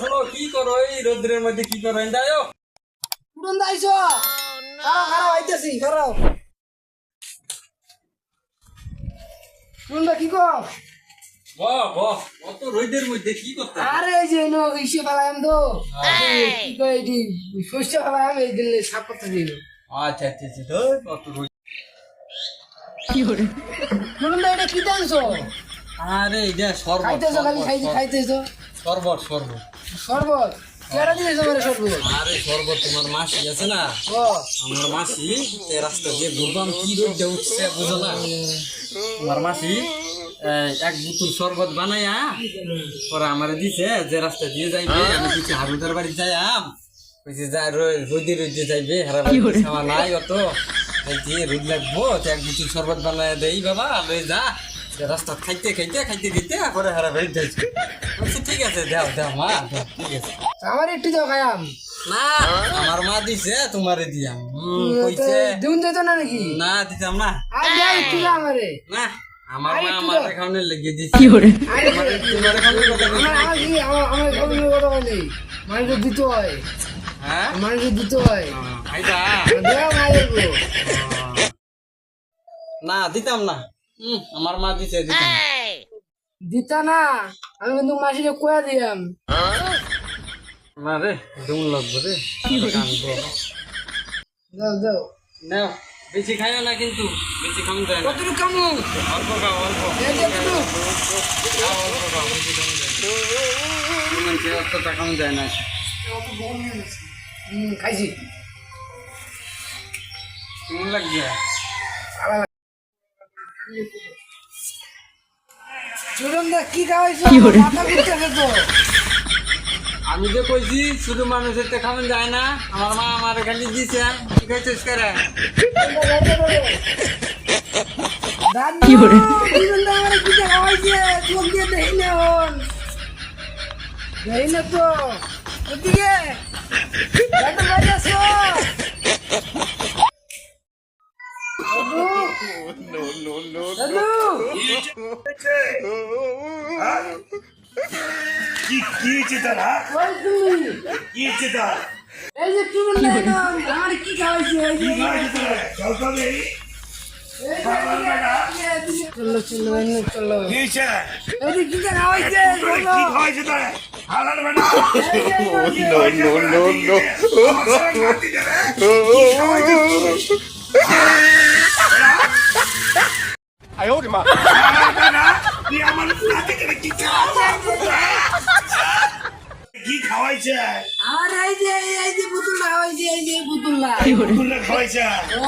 শোনো কি করো? এই রোদ্রের মধ্যে কি করো? যাও উড়ন দাইছো খারাপ খারাপ আইতেছি খারাপ উড়ন কি কর বাহ বাহ অত রোদের মধ্যে কি করতে আরে এই যে নো ইসে ফেলাম তো। কি কই শস্য ফেলাম এই দিন সাপ করতে দিল আচ্ছা আচ্ছা আচ্ছা ধুর, অত রোদ উড়ন দা এটা কি জানছো আরে এটা শরবত খাইতেছো খালি খাইতে খাইতেছো? শরবত শরবত। শরবত? কেডা দিয়েছ মানে শরবত? আরে শরবত তোমার মাসি আছে না? ও। আমার মাসি এই রাস্তা দিয়ে ঘুরবাম কি রোদটা উঠছে বুঝো না? তোমার মাসি এক বোতল শরবত বানাইয়া পরে আমারে দিছে যে রাস্তা দিয়ে যাইবে আমি কিছু হারুদার বাড়ি যাই আম কইছে যা রোদি রোদি যাইবে হারা বাড়ি খাওয়া নাই অত। যে রোদ লাগবো তো এক বোতল শরবত বানাইয়া দেই বাবা লই যা যে। রাস্তা খাইতে খাইতে খাইতে খাইতে পরে হারা ঠিক আছে দাও দাও মা ঠিক আছে। আমার একটু দাও খায়াম না আমার মা দিছে তোমারে দিয়াম। কইছে দিন যেত না নাকি? না দিতাম না। আর দাও একটু দাও আমারে। না আমার মা আমার দাও। এখানে লেগে দিছে। আরে তোমার এখানে কথা। আমার কি কথা বলে। মানুষের দিতে হয়। হ্যাঁ? মানুষের দিতে হয়। আইতা। মায়ের না দিতাম না। আমার মা দিছে। দিতা না আমি কিন্তু মাসিকে কয়া দিলাম না রে। দুম লাগবে রে। দাও দাও নাও বেশি খাইও না কিন্তু বেশি খাওয়া যায় না। কতটুকু কামু? অল্প খাও অল্প। অল্প খাও বেশি অতটা যায় না। খাইছি। কেমন লাগছে আমি যে কইছি শুধু মানুষের তো খাওয়া যায় না আমার মা আমার খালি দিছে কি খাইছিস করে? কি না তো। ওদিকে এত বাইরে আসো দাদু কি কি হয়েছে তারা ওই কি হয়েছে এই যে চুরন দা আমার কি খাওয়াইছে এই যে কি খাওয়াইছে তারা চলো চলো এনে চলো কি হয়েছে এই কি খাওয়াইছে কি খাওয়াইছে তারা হালাল বেটা নো নো নো নো কি খাওয়াইছে? কি খাওয়াইছে আর এই যে এই যে পুতুল খাওয়াইছে এই যে পুতুলটা। পুতুলটা খাওয়াইছে ও।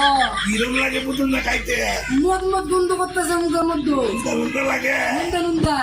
কিরম লাগে পুতুলটা খাইতে? মদ মদ গন্ধ করতেছে মুখের মধ্যে। উল্টা লাগে। বাবা, মা।